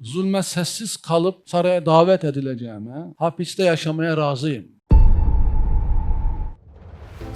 zulme sessiz kalıp saraya davet edileceğime, hapiste yaşamaya razıyım.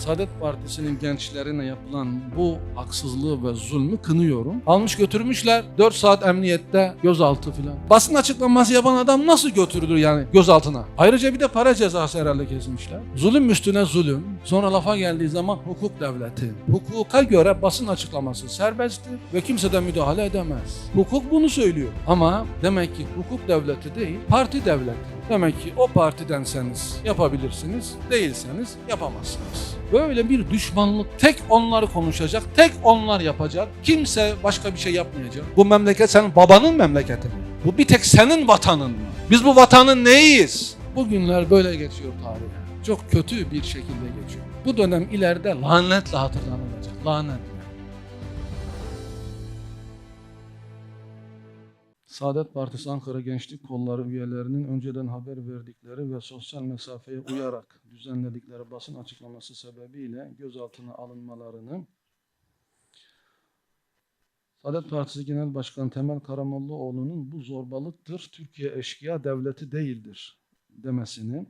Saadet Partisi'nin gençlerine yapılan bu haksızlığı ve zulmü kınıyorum. Almış götürmüşler 4 saat emniyette gözaltı filan. Basın açıklaması yapan adam nasıl götürülür yani gözaltına? Ayrıca bir de para cezası herhalde kesmişler. Zulüm üstüne zulüm. Sonra lafa geldiği zaman hukuk devleti. Hukuka göre basın açıklaması serbesttir ve kimse de müdahale edemez. Hukuk bunu söylüyor. Ama demek ki hukuk devleti değil, parti devleti. Demek ki o partidenseniz yapabilirsiniz, değilseniz yapamazsınız. Böyle bir düşmanlık tek onları konuşacak, tek onlar yapacak. Kimse başka bir şey yapmayacak. Bu memleket senin babanın memleketi mi? Bu bir tek senin vatanın mı? Biz bu vatanın neyiyiz? Bugünler böyle geçiyor tarihe. Çok kötü bir şekilde geçiyor. Bu dönem ileride lanetle hatırlanılacak. Lanetle. Saadet Partisi Ankara Gençlik Kolları üyelerinin önceden haber verdikleri ve sosyal mesafeye uyarak düzenledikleri basın açıklaması sebebiyle gözaltına alınmalarını Saadet Partisi Genel Başkanı Temel Karamollaoğlu'nun bu zorbalıktır, Türkiye eşkıya devleti değildir demesini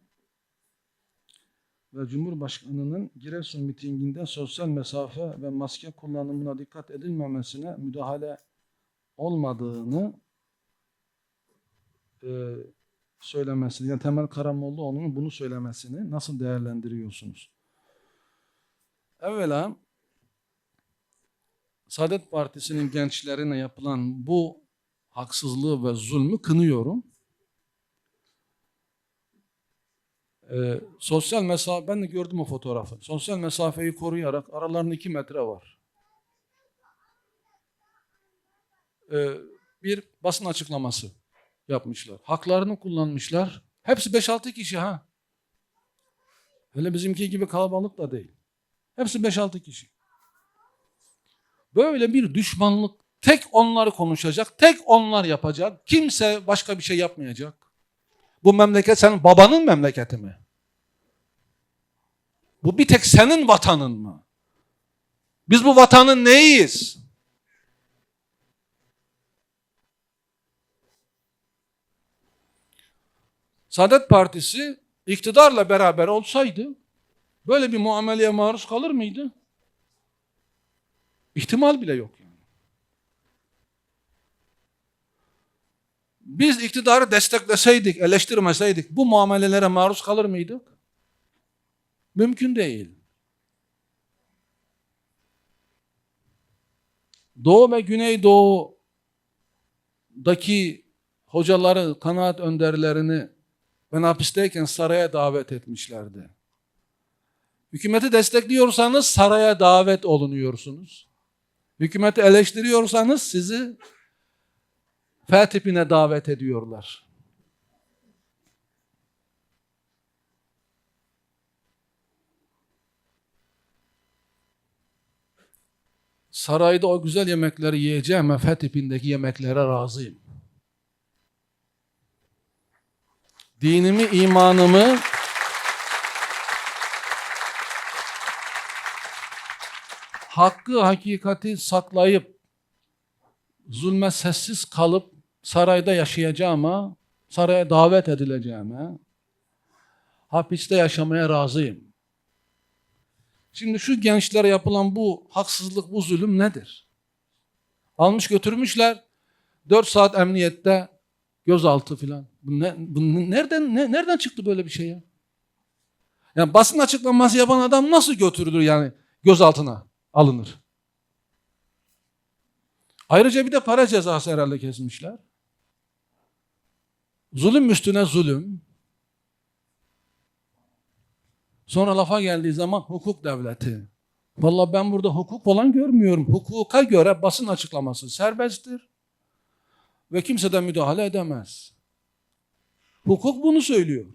ve Cumhurbaşkanı'nın Giresun mitinginde sosyal mesafe ve maske kullanımına dikkat edilmemesine müdahale olmadığını e, söylemesini, yani Temel Karamollaoğlu'nun bunu söylemesini nasıl değerlendiriyorsunuz? Evvela Saadet Partisi'nin gençlerine yapılan bu haksızlığı ve zulmü kınıyorum. Ee, sosyal mesafe, ben de gördüm o fotoğrafı. Sosyal mesafeyi koruyarak aralarında iki metre var. Ee, bir basın açıklaması yapmışlar. Haklarını kullanmışlar. Hepsi 5-6 kişi ha. Öyle bizimki gibi kalabalık da değil. Hepsi 5-6 kişi. Böyle bir düşmanlık tek onları konuşacak, tek onlar yapacak. Kimse başka bir şey yapmayacak. Bu memleket senin babanın memleketi mi? Bu bir tek senin vatanın mı? Biz bu vatanın neyiyiz? Saadet Partisi iktidarla beraber olsaydı böyle bir muameleye maruz kalır mıydı? İhtimal bile yok yani. Biz iktidarı destekleseydik, eleştirmeseydik bu muamelelere maruz kalır mıydık? Mümkün değil. Doğu ve Güneydoğu'daki hocaları, kanaat önderlerini ben hapisteyken saraya davet etmişlerdi. Hükümeti destekliyorsanız saraya davet olunuyorsunuz. Hükümeti eleştiriyorsanız sizi F tipine davet ediyorlar. Sarayda o güzel yemekleri yiyeceğim ama F tipindeki yemeklere razıyım. Dinimi, imanımı hakkı, hakikati saklayıp zulme sessiz kalıp sarayda yaşayacağıma, saraya davet edileceğime, hapiste yaşamaya razıyım. Şimdi şu gençlere yapılan bu haksızlık, bu zulüm nedir? Almış götürmüşler, 4 saat emniyette gözaltı filan. Bu, ne, bu nereden ne, nereden çıktı böyle bir şey ya? Yani basın açıklaması yapan adam nasıl götürülür yani gözaltına alınır? Ayrıca bir de para cezası herhalde kesmişler. Zulüm üstüne zulüm. Sonra lafa geldiği zaman hukuk devleti. Vallahi ben burada hukuk falan görmüyorum. Hukuka göre basın açıklaması serbesttir ve kimse de müdahale edemez. Hukuk bunu söylüyor.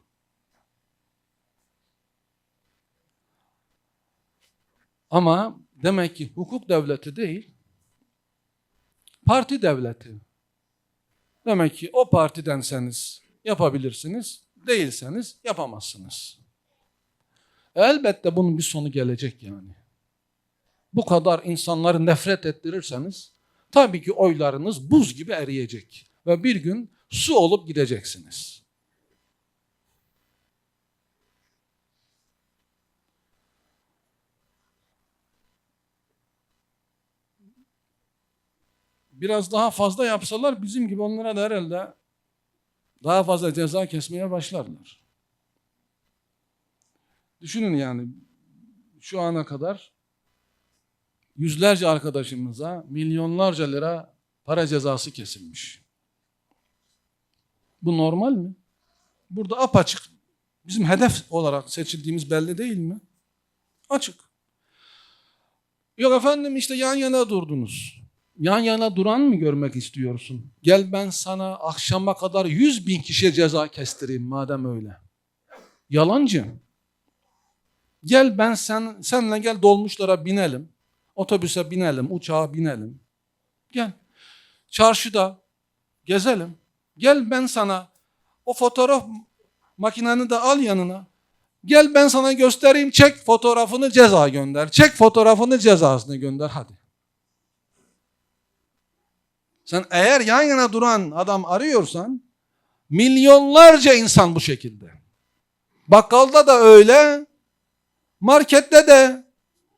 Ama demek ki hukuk devleti değil, parti devleti. Demek ki o partidenseniz yapabilirsiniz, değilseniz yapamazsınız. Elbette bunun bir sonu gelecek yani. Bu kadar insanları nefret ettirirseniz tabii ki oylarınız buz gibi eriyecek. ve bir gün su olup gideceksiniz. Biraz daha fazla yapsalar bizim gibi onlara da herhalde daha fazla ceza kesmeye başlarlar. Düşünün yani şu ana kadar yüzlerce arkadaşımıza milyonlarca lira para cezası kesilmiş. Bu normal mi? Burada apaçık bizim hedef olarak seçildiğimiz belli değil mi? Açık. Yok efendim işte yan yana durdunuz. Yan yana duran mı görmek istiyorsun? Gel ben sana akşama kadar yüz bin kişiye ceza kestireyim madem öyle. Yalancı. Gel ben sen senle gel dolmuşlara binelim. Otobüse binelim, uçağa binelim. Gel. Çarşıda gezelim. Gel ben sana o fotoğraf makineni de al yanına. Gel ben sana göstereyim çek fotoğrafını ceza gönder. Çek fotoğrafını cezasını gönder hadi. Sen eğer yan yana duran adam arıyorsan milyonlarca insan bu şekilde. Bakkalda da öyle, markette de,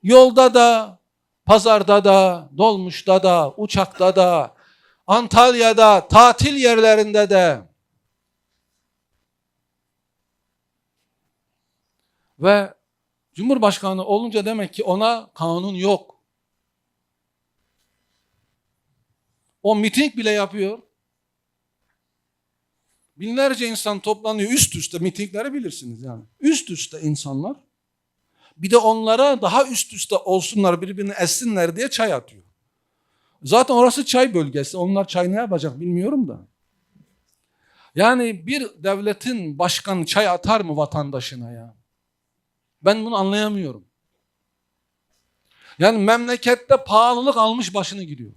yolda da, pazarda da, dolmuşta da, uçakta da, Antalya'da, tatil yerlerinde de. Ve Cumhurbaşkanı olunca demek ki ona kanun yok. O miting bile yapıyor. Binlerce insan toplanıyor üst üste mitingleri bilirsiniz yani. Üst üste insanlar. Bir de onlara daha üst üste olsunlar birbirini essinler diye çay atıyor. Zaten orası çay bölgesi. Onlar çay ne yapacak bilmiyorum da. Yani bir devletin başkanı çay atar mı vatandaşına ya? Ben bunu anlayamıyorum. Yani memlekette pahalılık almış başını gidiyor.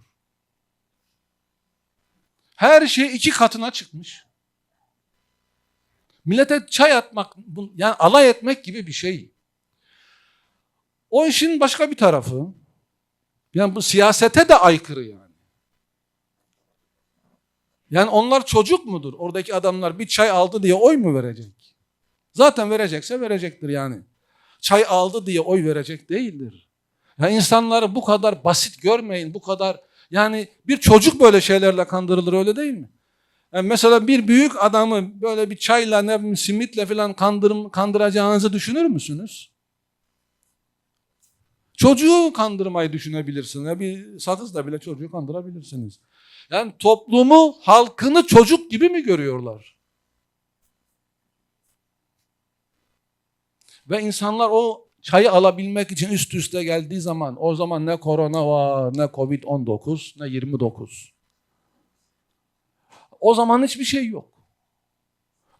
Her şey iki katına çıkmış. Millete çay atmak, yani alay etmek gibi bir şey. O işin başka bir tarafı. Yani bu siyasete de aykırı yani. Yani onlar çocuk mudur? Oradaki adamlar bir çay aldı diye oy mu verecek? Zaten verecekse verecektir yani. Çay aldı diye oy verecek değildir. Ya insanları bu kadar basit görmeyin, bu kadar yani bir çocuk böyle şeylerle kandırılır öyle değil mi? Yani mesela bir büyük adamı böyle bir çayla ne bileyim simitle falan kandırım, kandıracağınızı düşünür müsünüz? Çocuğu kandırmayı düşünebilirsiniz. Ya bir sakızla bile çocuğu kandırabilirsiniz. Yani toplumu, halkını çocuk gibi mi görüyorlar? Ve insanlar o çayı alabilmek için üst üste geldiği zaman o zaman ne korona var, ne Covid-19, ne 29. O zaman hiçbir şey yok.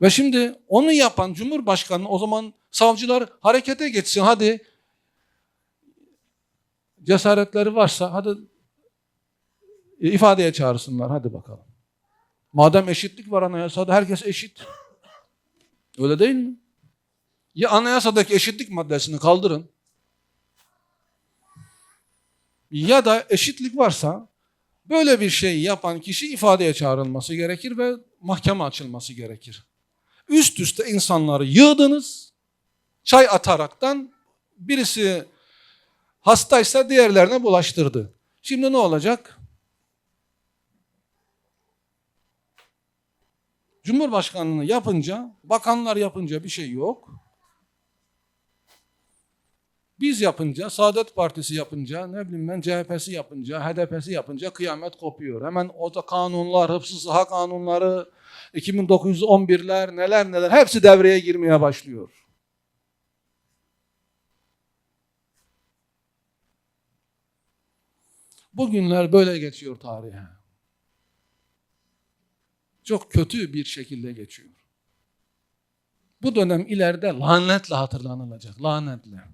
Ve şimdi onu yapan Cumhurbaşkanı o zaman savcılar harekete geçsin hadi cesaretleri varsa hadi ifadeye çağırsınlar hadi bakalım. Madem eşitlik var anayasada herkes eşit. Öyle değil mi? Ya anayasadaki eşitlik maddesini kaldırın. Ya da eşitlik varsa böyle bir şey yapan kişi ifadeye çağrılması gerekir ve mahkeme açılması gerekir. Üst üste insanları yığdınız. Çay ataraktan birisi hastaysa diğerlerine bulaştırdı. Şimdi ne olacak? Cumhurbaşkanlığı yapınca, bakanlar yapınca bir şey yok. Biz yapınca, Saadet Partisi yapınca, ne bileyim ben CHP'si yapınca, HDP'si yapınca kıyamet kopuyor. Hemen o da kanunlar, hıfzı saha kanunları, 2911'ler, neler neler hepsi devreye girmeye başlıyor. Bugünler böyle geçiyor tarihe. Çok kötü bir şekilde geçiyor. Bu dönem ileride lanetle hatırlanılacak, lanetle.